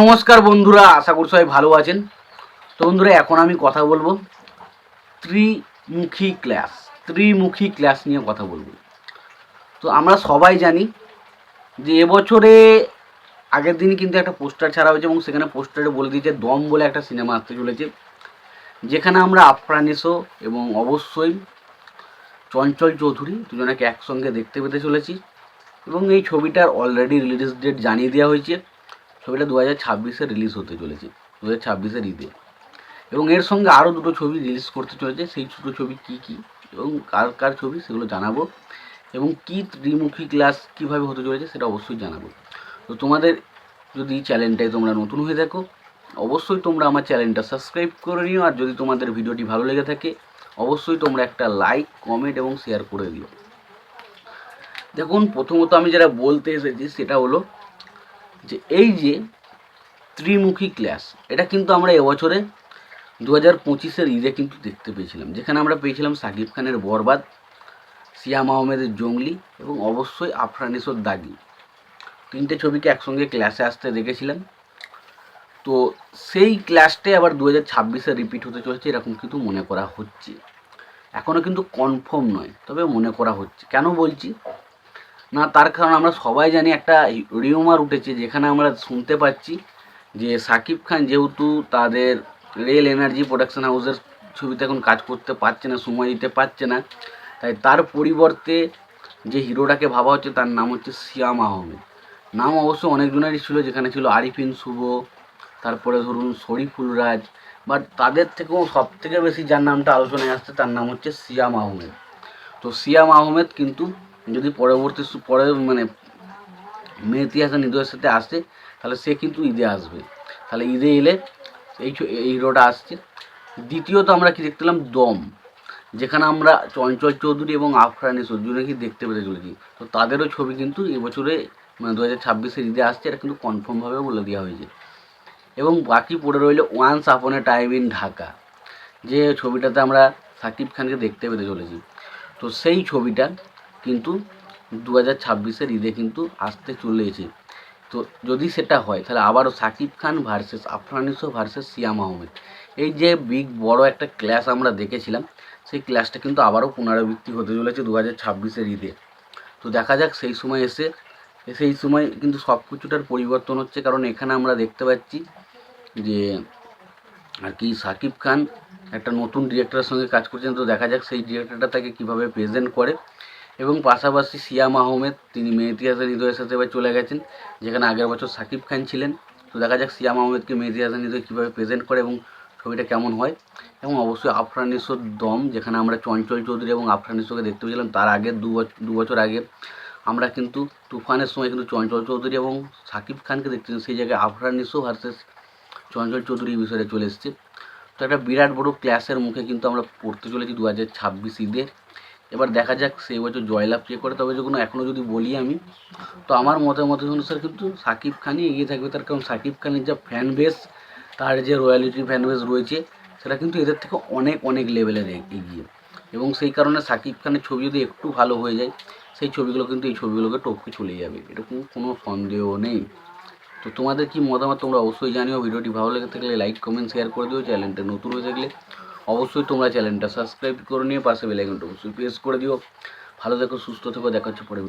নমস্কার বন্ধুরা, আশা করি সবাই ভালো আছেন। তো বন্ধুরা, এখন আমি কথা বলব ত্রিমুখী ক্লাস ত্রিমুখী ক্লাস নিয়ে কথা বলব। তো আমরা সবাই জানি যে এবছরে আগের দিনই কিন্তু একটা পোস্টার ছাড়া হয়েছে এবং সেখানে পোস্টারে বলে দিয়েছে দম বলে একটা সিনেমা আসতে চলেছে, যেখানে আমরা আফরানিসো এবং অবশ্যই চঞ্চল চৌধুরী দুজনাকে একসঙ্গে দেখতে পেতে চলেছি এবং এই ছবিটার অলরেডি রিলিজ ডেট জানিয়ে দেওয়া হয়েছে। ছবিটা দু হাজার ছাব্বিশে রিলিজ হতে চলেছে দু হাজার ছাব্বিশের ঈদে। এবং এর সঙ্গে আরও দুটো ছবি রিলিজ করতে চলেছে, সেই দুটো ছবি কী কী এবং কার কার ছবি সেগুলো জানাব। এবং কী ত্রিমুখী ক্লাস কীভাবে হতে চলেছে সেটা অবশ্যই জানাব। তো তোমাদের যদি চ্যানেলটায় তোমরা নতুন হয়ে থাকো, অবশ্যই তোমরা আমার চ্যানেলটা সাবস্ক্রাইব করে নিও। আর যদি তোমাদের ভিডিওটি ভালো লেগে থাকে, অবশ্যই তোমরা একটা লাইক কমেন্ট এবং শেয়ার করে দিও। দেখুন, প্রথমত আমি যেটা বলতে এসেছি সেটা হলো যে এই যে ত্রিমুখী ক্লাস এটা কিন্তু আমরা এবছরে দু হাজার পঁচিশের ঈদে কিন্তু দেখতে পেয়েছিলাম, যেখানে আমরা পেয়েছিলাম সাকিব খানের বরবাদ, সিয়াম আহমেদের জঙ্গলি এবং অবশ্যই আফরানিসোর দাগি। তিনটে ছবিকে একসঙ্গে ক্লাসে আসতে দেখেছিলাম। তো সেই ক্লাসটাই আবার দু হাজার ছাব্বিশে রিপিট হতে চলেছে, এরকম কিন্তু মনে করা হচ্ছে। এখনও কিন্তু কনফার্ম নয়, তবে মনে করা হচ্ছে। কেন বলছি? না, তার কারণ আমরা সবাই জানি একটা রিউমার উঠেছে যেখানে আমরা শুনতে পাচ্ছি যে সাকিব খান যেহেতু তাদের রেল এনার্জি প্রোডাকশন হাউসের ছবিতে এখন কাজ করতে পারছে না, সময় দিতে পারছে না, তাই তার পরিবর্তে যে হিরোটাকে ভাবা হচ্ছে তার নাম হচ্ছে সিয়াম আহমেদ। নাম অবশ্য অনেকজনেরই ছিল, যেখানে ছিল আরিফিন শুভ, তারপরে ধরুন শরীফুল রাজ বাট তাদের থেকেও সব থেকে বেশি যার নামটা আলোচনায় আসছে তার নাম হচ্ছে সিয়াম আহমেদ। তো সিয়াম আহমেদ কিন্তু যদি পরবর্তী পরে মানে মেয়েতি হাসান ঈদের সাথে আসে, তাহলে সে কিন্তু ঈদে আসবে। তাহলে ঈদে এলে এই এই হিরোটা আসছে। দ্বিতীয়ত আমরা কি দেখতে পেলাম? দম। যেখানে আমরা চঞ্চল চৌধুরী এবং আফরানি সজ্জুনে কি দেখতে পেতে চলেছি। তো তাদেরও ছবি কিন্তু এবছরে মানে দু হাজার ছাব্বিশের ঈদে আসছে, এটা কিন্তু কনফার্মভাবে বলে দেওয়া হয়েছে। এবং বাকি পড়ে রইল once upon A time in Dhaka যে ছবিটাতে আমরা সাকিব খানকে দেখতে পেতে চলেছি। তো সেই ছবিটা কিন্তু দু হাজার ছাব্বিশের ঈদে কিন্তু আসতে চলেছে তো যদি সেটা হয়, তাহলে আবারও সাকিব খান ভার্সেস আফরানিসো ভার্সেস সিয়াম আহমেদ। এই যে বিগ বড় একটা ক্লাস আমরা দেখেছিলাম, সেই ক্লাসটা কিন্তু আবারও পুনরাবৃত্তি হতে চলেছে দু হাজার ছাব্বিশের ঈদে। তো দেখা যাক, সেই সময় এসে, সেই সময় কিন্তু সব কিছুটার পরিবর্তন হচ্ছে। কারণ এখানে আমরা দেখতে পাচ্ছি যে আর কি, সাকিব খান একটা নতুন ডিরেক্টরের সঙ্গে কাজ করছেন। তো দেখা যাক সেই ডিরেক্টরটা তাকে কীভাবে প্রেজেন্ট করে। এবং পাশাপাশি সিয়াম আহমেদ, তিনি মেহেদি হাসান হৃদয়ের সাথে এবার চলে গেছেন, যেখানে আগের বছর সাকিব খান ছিলেন। তো দেখা যাক সিয়াম আহমেদকে মেহেদি হাসান হৃদয় কীভাবে প্রেজেন্ট করে এবং ছবিটা কেমন হয়। এবং অবশ্যই আফরানিসোর দম, যেখানে আমরা চঞ্চল চৌধুরী এবং আফরানিসোকে দেখতে পেয়েছিলাম, তার আগে দু বছর দু বছর আগে আমরা কিন্তু তুফানের সময় কিন্তু চঞ্চল চৌধুরী এবং সাকিব খানকে দেখতেছিলাম সেই জায়গায় আফরানিসো ভার্সেস চঞ্চল চৌধুরী এই বিষয়টা চলে এসছে। তো একটা বিরাট বড় ক্লাসের মুখে কিন্তু আমরা পড়তে চলেছি দু হাজার ছাব্বিশ ঈদে এবার দেখা যাক, সেই বছর জয়লাভ কে করে? তবে যখন এখনও যদি বলি আমি, তো আমার মতামত অনুসারে কিন্তু সাকিব খানই এগিয়ে থাকবে। তার কারণ সাকিব খানের যা ফ্যান বেস তার যে রয়্যালিটি ফ্যান বেস রয়েছে, সেটা কিন্তু এদের থেকে অনেক অনেক লেভেলের এগিয়ে। এবং সেই কারণে সাকিব খানের ছবি যদি একটু ভালো হয়ে যায়, সেই ছবিগুলো কিন্তু এই ছবিগুলোকে টপকে চলে যাবে। এরকম কোনো সন্দেহ নেই। তো তোমাদের কি মতামত তোমরা অবশ্যই জানিও। ভিডিওটি ভালো লেগে থাকলে লাইক কমেন্ট শেয়ার করে দিও। চ্যানেলটা নতুন হয়ে থাকলে অবশ্যই তোমরা চ্যানেলটা সাবস্ক্রাইব করে নিয়ে পাশে বেলাইকনটা অবশ্যই প্রেস করে দিও। ভালো থেকো, সুস্থ থেকো, দেখা হচ্ছে পরে